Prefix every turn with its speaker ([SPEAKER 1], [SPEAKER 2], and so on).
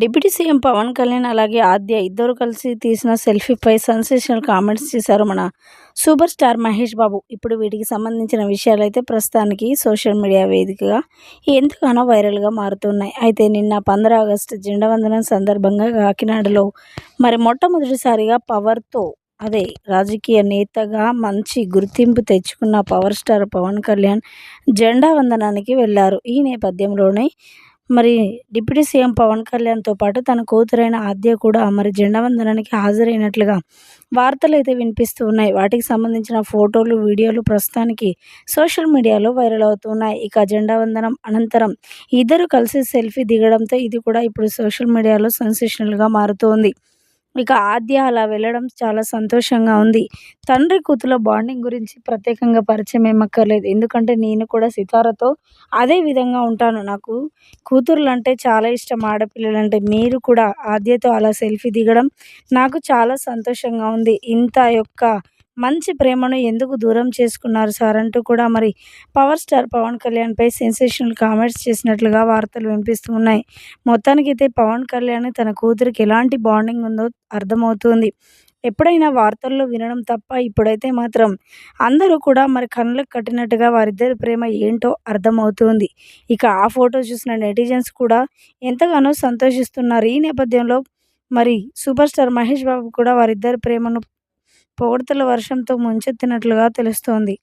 [SPEAKER 1] Deputy CM Pawan Kalyan అలాగే ఆద్య ఇద్దరు కలిసి తీసిన సెల్ఫీపై సెన్సేషనల్ కామెంట్స్ చేశారు మన సూపర్ స్టార్ మహేష్ బాబు. ఇప్పుడు వీటికి సంబంధించిన విషయాలు అయితే ప్రస్తుతానికి సోషల్ మీడియా వేదికగా ఎంతగానో వైరల్గా మారుతున్నాయి. అయితే నిన్న పంద్ర ఆగస్టు జెండవందనం సందర్భంగా కాకినాడలో మరి మొట్టమొదటిసారిగా పవర్తో అదే రాజకీయ నేతగా మంచి గుర్తింపు తెచ్చుకున్న పవర్ స్టార్ పవన్ కళ్యాణ్ జెండా వందనానికి వెళ్ళారు ఈ నేపథ్యంలోనే మరి డిప్యూటీ సీఎం పవన్ కళ్యాణ్తో పాటు తన కూతురైన ఆద్య కూడా మరి జెండా వందనానికి హాజరైనట్లుగా వార్తలు అయితే వినిపిస్తూ ఉన్నాయి. వాటికి సంబంధించిన ఫోటోలు వీడియోలు ప్రస్తుతానికి సోషల్ మీడియాలో వైరల్ అవుతున్నాయి. ఇక జెండా వందనం అనంతరం ఇద్దరు కలిసి సెల్ఫీ దిగడంతో ఇది కూడా ఇప్పుడు సోషల్ మీడియాలో సెన్సేషనల్గా మారుతోంది. ఇక ఆద్య అలా వెళ్ళడం చాలా సంతోషంగా ఉంది. తండ్రి కూతుల బాండింగ్ గురించి ప్రత్యేకంగా పరిచయం ఏమక్కర్లేదు ఎందుకంటే నేను కూడా సితారతో అదే విధంగా ఉంటాను. నాకు కూతుర్లు అంటే చాలా ఇష్టం ఆడపిల్లలంటే. మీరు కూడా ఆద్యతో అలా సెల్ఫీ దిగడం నాకు చాలా సంతోషంగా ఉంది. ఇంత యొక్క మంచి ప్రేమను ఎందుకు దూరం చేసుకున్నారు సార్ అంటూ కూడా మరి పవర్ స్టార్ పవన్ కళ్యాణ్పై సెన్సేషనల్ కామెంట్స్ చేసినట్లుగా వార్తలు వినిపిస్తూ ఉన్నాయి. మొత్తానికైతే పవన్ కళ్యాణ్ తన కూతురికి ఎలాంటి బాండింగ్ ఉందో అర్థమవుతుంది. ఎప్పుడైనా వార్తల్లో వినడం తప్ప ఇప్పుడైతే మాత్రం అందరూ కూడా మరి కళ్ళకు కట్టినట్టుగా వారిద్దరి ప్రేమ ఏంటో అర్థమవుతుంది. ఇక ఆ ఫోటో చూసిన నెటిజన్స్ కూడా ఎంతగానో సంతోషిస్తున్నారు. ఈ నేపథ్యంలో మరి సూపర్ స్టార్ మహేష్ బాబు కూడా వారిద్దరి ప్రేమను పొగడ్తల వర్షంతో ముంచెత్తినట్లుగా తెలుస్తోంది.